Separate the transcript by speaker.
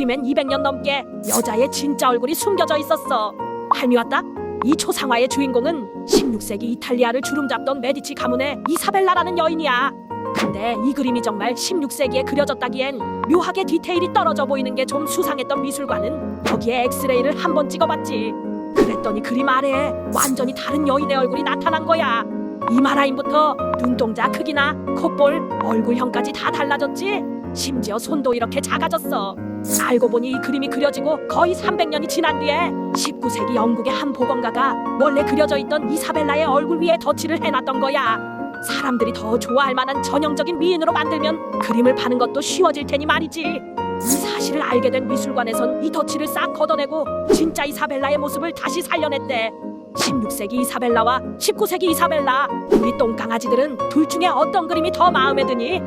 Speaker 1: 그림엔 200년 넘게 여자의 진짜 얼굴이 숨겨져 있었어. 할미 왔다? 이 초상화의 주인공은 16세기 이탈리아를 주름잡던 메디치 가문의 이사벨라라는 여인이야. 근데 이 그림이 정말 16세기에 그려졌다기엔 묘하게 디테일이 떨어져 보이는 게 좀 수상했던 미술관은 여기에 엑스레이를 한 번 찍어봤지. 그랬더니 그림 아래에 완전히 다른 여인의 얼굴이 나타난 거야. 이마 라인부터 눈동자 크기나 콧볼, 얼굴형까지 다 달라졌지. 심지어 손도 이렇게 작아졌어. 알고 보니 이 그림이 그려지고 거의 300년이 지난 뒤에 19세기 영국의 한 보건가가 원래 그려져 있던 이사벨라의 얼굴 위에 덧칠을 해놨던 거야. 사람들이 더 좋아할 만한 전형적인 미인으로 만들면 그림을 파는 것도 쉬워질 테니 말이지. 이 사실을 알게 된 미술관에선 이 덧칠을 싹 걷어내고 진짜 이사벨라의 모습을 다시 살려냈대. 16세기 이사벨라와 19세기 이사벨라 우리 똥강아지들은 둘 중에 어떤 그림이 더 마음에 드니?